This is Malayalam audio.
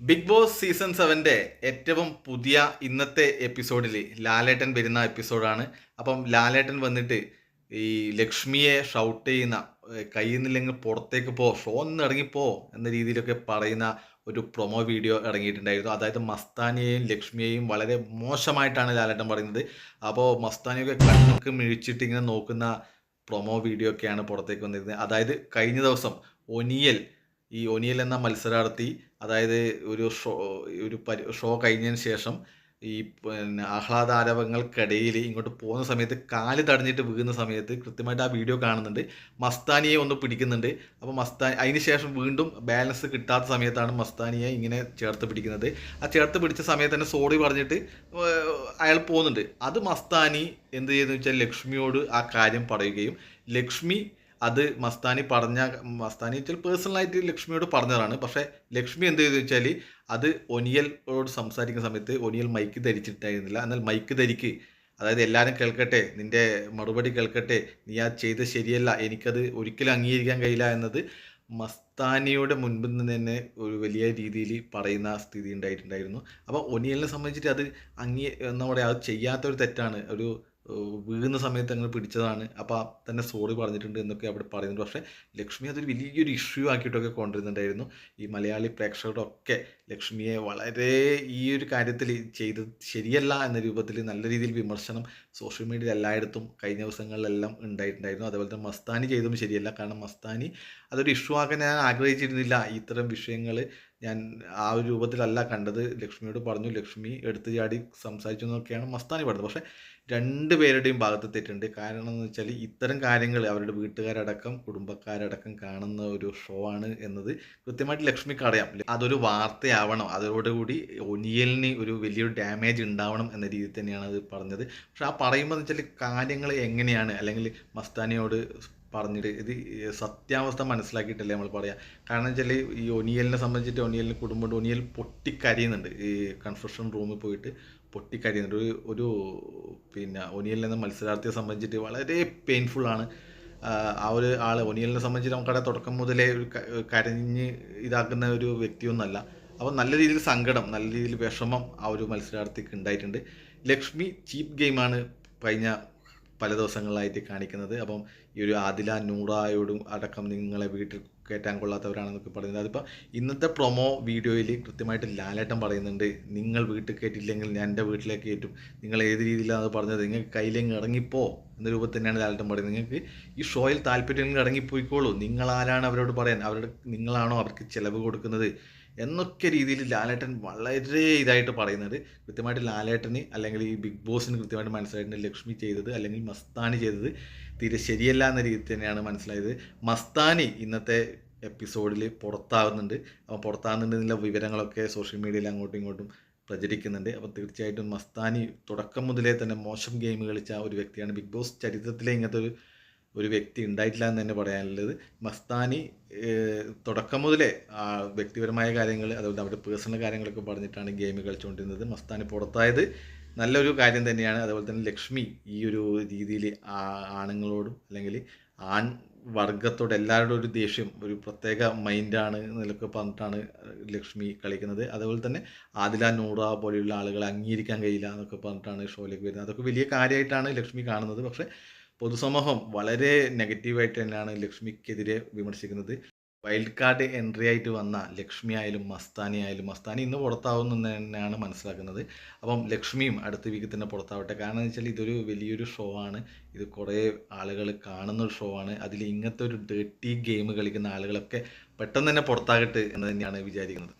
ബിഗ് ബോസ് സീസൺ സെവന്റെ ഏറ്റവും പുതിയ ഇന്നത്തെ എപ്പിസോഡിൽ ലാലേട്ടൻ വരുന്ന എപ്പിസോഡാണ്. അപ്പം ലാലേട്ടൻ വന്നിട്ട് ഈ ലക്ഷ്മിയെ ഷൗട്ട് ചെയ്യുന്ന കയ്യിൽ നിന്നില്ലെങ്കിൽ പുറത്തേക്ക് പോ ഷോ ഒന്ന് ഇറങ്ങിപ്പോ എന്ന രീതിയിലൊക്കെ പറയുന്ന ഒരു പ്രൊമോ വീഡിയോ ഇറങ്ങിയിട്ടുണ്ടായിരുന്നു. അതായത് മസ്താനിയെയും ലക്ഷ്മിയെയും വളരെ മോശമായിട്ടാണ് ലാലേട്ടൻ പറയുന്നത്. അപ്പോൾ മസ്താനിയൊക്കെ കണ്ണൊക്കെ മിഴിച്ചിട്ട് ഇങ്ങനെ നോക്കുന്ന പ്രൊമോ വീഡിയോ ഒക്കെയാണ് പുറത്തേക്ക് വന്നിരുന്നത്. അതായത് കഴിഞ്ഞ ദിവസം ഒനിയൽ ഈ ഒനിയൽ എന്ന മത്സരാർത്ഥി അതായത് ഒരു ഷോ ഒരു പരി ഷോ കഴിഞ്ഞതിന് ശേഷം ഈ പിന്നെ ആഹ്ലാദാരവങ്ങൾക്കിടയിൽ ഇങ്ങോട്ട് പോകുന്ന സമയത്ത് കാൽ തടഞ്ഞിട്ട് വീഴുന്ന സമയത്ത് കൃത്യമായിട്ട് ആ വീഡിയോ കാണുന്നുണ്ട്. മസ്താനിയെ ഒന്ന് പിടിക്കുന്നുണ്ട്. അപ്പോൾ മസ്താനി അതിന് ശേഷം വീണ്ടും ബാലൻസ് കിട്ടാത്ത സമയത്താണ് മസ്താനിയെ ഇങ്ങനെ ചേർത്ത് പിടിക്കുന്നത്. ആ ചേർത്ത് പിടിച്ച സമയത്ത് തന്നെ സോറി പറഞ്ഞിട്ട് അയാൾ പോകുന്നുണ്ട്. അത് മസ്താനി എന്ത് ചെയ്യുന്നു വെച്ചാൽ ലക്ഷ്മിയോട് ആ കാര്യം പറയുകയും ലക്ഷ്മി അത് മസ്താനി പറഞ്ഞ മസ്താനി വെച്ചാൽ പേഴ്സണലായിട്ട് ലക്ഷ്മിയോട് പറഞ്ഞതാണ്. പക്ഷേ ലക്ഷ്മി എന്ത് ചെയ്തു വെച്ചാൽ അത് ഒനിയലോട് സംസാരിക്കുന്ന സമയത്ത് ഒനിയൽ മൈക്ക് ധരിച്ചിട്ടായിരുന്നില്ല. എന്നാൽ മൈക്ക് ധരിക്ക്. അതായത് എല്ലാവരും കേൾക്കട്ടെ നിന്റെ മറുപടി കേൾക്കട്ടെ നീ ആ ചെയ്ത് ശരിയല്ല എനിക്കത് ഒരിക്കലും അംഗീകരിക്കാൻ കഴിയില്ല എന്നത് മസ്താനിയുടെ മുൻപിൽ നിന്ന് തന്നെ ഒരു വലിയ രീതിയിൽ പറയുന്ന സ്ഥിതി ഉണ്ടായിട്ടുണ്ടായിരുന്നു. അപ്പോൾ ഒനിയലിനെ സംബന്ധിച്ചിട്ട് അത് അംഗീ എന്താ പറയുക അത് ചെയ്യാത്തൊരു തെറ്റാണ്. ഒരു വീഴുന്ന സമയത്ത് അങ്ങനെ പിടിച്ചതാണ്. അപ്പോൾ തന്നെ സോറി പറഞ്ഞിട്ടുണ്ട് എന്നൊക്കെ അവിടെ പറയുന്നുണ്ട്. പക്ഷേ ലക്ഷ്മി അതൊരു വലിയൊരു ഇഷ്യൂ ആക്കിയിട്ടൊക്കെ കൊണ്ടുവരുന്നുണ്ടായിരുന്നു. ഈ മലയാളി പ്രേക്ഷകരൊക്കെ ലക്ഷ്മിയെ വളരെ ഈ ഒരു കാര്യത്തിൽ ചെയ്തത് ശരിയല്ല എന്ന രൂപത്തിൽ നല്ല രീതിയിൽ വിമർശനം സോഷ്യൽ മീഡിയയിൽ എല്ലായിടത്തും കഴിഞ്ഞ ദിവസങ്ങളിലെല്ലാം ഉണ്ടായിട്ടുണ്ടായിരുന്നു. അതുപോലെ തന്നെ മസ്താനി ചെയ്തതും ശരിയല്ല. കാരണം മസ്താനി അതൊരു ഇഷ്യൂ ആക്കാൻ ഞാൻ ആഗ്രഹിച്ചിരുന്നില്ല. ഇത്തരം വിഷയങ്ങൾ ഞാൻ ആ ഒരു രൂപത്തിലല്ല കണ്ടത്. ലക്ഷ്മിയോട് പറഞ്ഞു ലക്ഷ്മി എടുത്തു ചാടി സംസാരിച്ചു എന്നൊക്കെയാണ് മസ്താനി പറഞ്ഞത്. പക്ഷേ രണ്ട് പേരുടെയും ഭാഗത്ത് തെറ്റുണ്ട്. കാരണം എന്ന് വെച്ചാൽ ഇത്തരം കാര്യങ്ങൾ അവരുടെ വീട്ടുകാരടക്കം കുടുംബക്കാരടക്കം കാണുന്ന ഒരു ഷോ ആണ് എന്നത് കൃത്യമായിട്ട് ലക്ഷ്മിക്ക് അറിയാം. അതൊരു വാർത്തയാവണം. അതോടുകൂടി ഒനിയലിന് ഒരു വലിയൊരു ഡാമേജ് ഉണ്ടാവണം എന്ന രീതിയിൽ തന്നെയാണ് അത് പറഞ്ഞത്. പക്ഷെ ആ പറയുമ്പോൾ എന്ന് വെച്ചാൽ കാര്യങ്ങൾ എങ്ങനെയാണ്? അല്ലെങ്കിൽ മസ്താനിയോട് പറഞ്ഞിട്ട് ഇത് സത്യാവസ്ഥ മനസ്സിലാക്കിയിട്ടല്ലേ നമ്മൾ പറയാം. കാരണം വെച്ചാൽ ഈ ഒനിയലിനെ സംബന്ധിച്ചിട്ട് ഒനിയലിന് കുടുംബം ഒനിയൽ പൊട്ടിക്കരിയുന്നുണ്ട്. ഈ കൺസ്ട്രക്ഷൻ റൂമിൽ പോയിട്ട് പൊട്ടിക്കരിയുന്നുണ്ട്. ഒരു ഒരു പിന്നെ ഒനിയൽ എന്ന മത്സരാർത്ഥിയെ സംബന്ധിച്ചിട്ട് വളരെ പെയിൻഫുള്ളാണ് ആ ഒരു ആൾ ഒനിയലിനെ സംബന്ധിച്ച് നമുക്കവിടെ തുടക്കം മുതലേ ഒരു കരഞ്ഞ് ഇതാക്കുന്ന ഒരു വ്യക്തിയൊന്നുമല്ല. അപ്പോൾ നല്ല രീതിയിൽ സങ്കടം നല്ല രീതിയിൽ വിഷമം ആ ഒരു മത്സരാർത്ഥിക്ക് ഉണ്ടായിട്ടുണ്ട്. ലക്ഷ്മി ചീപ്പ് ഗെയിമാണ് കഴിഞ്ഞ പല ദിവസങ്ങളിലായിട്ട് കാണിക്കുന്നത്. അപ്പം ഈ ഒരു ആദില നൂറായോടും അടക്കം നിങ്ങളെ വീട്ടിൽ കയറ്റാൻ കൊള്ളാത്തവരാണെന്നൊക്കെ പറയുന്നത് അതിപ്പോൾ ഇന്നത്തെ പ്രൊമോ വീഡിയോയിൽ കൃത്യമായിട്ട് ലാലേട്ടൻ പറയുന്നുണ്ട് നിങ്ങൾ വീട്ടിൽ കയറ്റില്ലെങ്കിൽ ഞാൻ എന്റെ വീട്ടിലേക്ക് കയറ്റും. നിങ്ങൾ ഏത് രീതിയിലാണ് അത് പറഞ്ഞത്? നിങ്ങൾക്ക് കയ്യിലെങ്ങ് ഇറങ്ങിപ്പോ? എന്ന രൂപത്തിൽ തന്നെയാണ് ലാലേട്ടൻ പറയുന്നത്. നിങ്ങൾക്ക് ഈ ഷോയിൽ താല്പര്യം ഇറങ്ങിപ്പോയിക്കോളൂ. നിങ്ങളാരാണ് അവരോട് പറയാൻ? അവരുടെ നിങ്ങളാണോ അവർക്ക് ചിലവ് കൊടുക്കുന്നത്? എന്നൊക്കെ രീതിയിൽ ലാലേട്ടൻ വളരെ ഇതായിട്ട് പറയുന്നത്. കൃത്യമായിട്ട് ലാലേട്ടന് അല്ലെങ്കിൽ ഈ ബിഗ് ബോസിന് കൃത്യമായിട്ട് മനസ്സിലായിട്ടുണ്ട്. ലക്ഷ്മി ചെയ്തത് അല്ലെങ്കിൽ മസ്താനി ചെയ്തത് തീരെ ശരിയല്ല എന്ന രീതിയിൽ തന്നെയാണ് മനസ്സിലായത്. മസ്താനി ഇന്നത്തെ എപ്പിസോഡിൽ പുറത്താകുന്നുണ്ട് അപ്പോൾ പുറത്താകുന്നുണ്ടെന്നുള്ള വിവരങ്ങളൊക്കെ സോഷ്യൽ മീഡിയയിൽ അങ്ങോട്ടും ഇങ്ങോട്ടും പ്രചരിക്കുന്നുണ്ട്. അപ്പോൾ തീർച്ചയായിട്ടും മസ്താനി തുടക്കം മുതലേ തന്നെ മോശം ഗെയിം കളിച്ച ഒരു വ്യക്തിയാണ്. ബിഗ് ബോസ് ചരിത്രത്തിലെ ഇങ്ങനത്തെ ഒരു ഒരു വ്യക്തി ഉണ്ടായിട്ടില്ല എന്ന് തന്നെ പറയാനുള്ളത്. മസ്താനി തുടക്കം മുതലേ വ്യക്തിപരമായ കാര്യങ്ങൾ അതുപോലെ അവരുടെ പേഴ്സണൽ കാര്യങ്ങളൊക്കെ പറഞ്ഞിട്ടാണ് ഗെയിം കളിച്ചുകൊണ്ടിരുന്നത് മസ്താനി പുറത്തായത് നല്ലൊരു കാര്യം തന്നെയാണ്. അതുപോലെ തന്നെ ലക്ഷ്മി ഈ ഒരു രീതിയിൽ ആണുങ്ങളോടും അല്ലെങ്കിൽ ആൺ വർഗത്തോട് എല്ലാവരുടെ ഒരു ദേഷ്യം ഒരു പ്രത്യേക മൈൻഡാണ് എന്നൊക്കെ പറഞ്ഞിട്ടാണ് ലക്ഷ്മി കളിക്കുന്നത്. അതുപോലെ തന്നെ ആദില നൂറ പോലെയുള്ള ആളുകളെ അംഗീകരിക്കാൻ കഴിയില്ല എന്നൊക്കെ പറഞ്ഞിട്ടാണ് ഷോയിലേക്ക് വരുന്നത്. അതൊക്കെ വലിയ കാര്യമായിട്ടാണ് ലക്ഷ്മി കാണുന്നത്. പക്ഷേ പൊതുസമൂഹം വളരെ നെഗറ്റീവായിട്ട് തന്നെയാണ് ലക്ഷ്മിക്കെതിരെ വിമർശിക്കുന്നത്. വൈൽഡ് കാർഡ് എൻട്രി ആയിട്ട് വന്ന ലക്ഷ്മി ആയാലും മസ്താനി ആയാലും മസ്താനി ഇന്ന് പുറത്താവുന്നു തന്നെയാണ് മനസ്സിലാക്കുന്നത്. അപ്പം ലക്ഷ്മിയും അടുത്ത വീക്ക് തന്നെ പുറത്താവട്ടെ. കാരണം എന്ന് വെച്ചാൽ ഇതൊരു വലിയൊരു ഷോ ആണ്. ഇത് കുറേ ആളുകൾ കാണുന്ന ഒരു ഷോ ആണ്. അതിൽ ഇങ്ങനത്തെ ഒരു ഡേർട്ടി ഗെയിം കളിക്കുന്ന ആളുകളൊക്കെ പെട്ടെന്ന് തന്നെ പുറത്താകട്ടെ എന്ന് തന്നെയാണ് വിചാരിക്കുന്നത്.